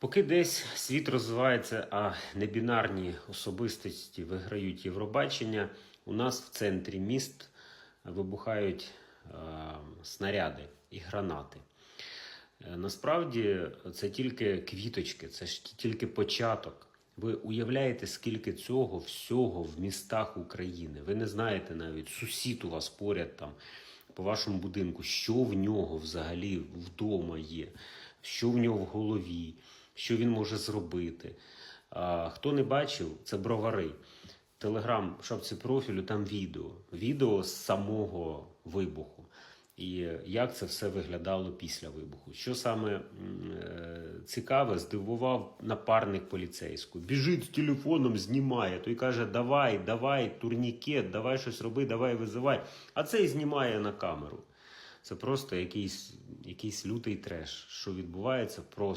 Поки десь світ розвивається, а небінарні особистості виграють Євробачення, у нас в центрі міст вибухають е, снаряди і гранати. Е, Насправді це тільки квіточки, це ж тільки початок. Ви уявляєте, скільки цього всього в містах України? Ви не знаєте навіть сусід у вас поряд там по вашому будинку, що в нього взагалі вдома є, що в нього в голові, що він може зробити. Хто не бачив, це бровари. Телеграм в шапці профілю, там відео. Відео з самого вибуху. І як це все виглядало після вибуху. Що саме е, цікаве, здивував напарник поліцейського. Біжить з телефоном, знімає. Той каже: Давай, давай, турнікет, давай щось роби, давай визивай. А цей знімає на камеру. Це просто якийсь, якийсь лютий треш. Що відбувається, просто.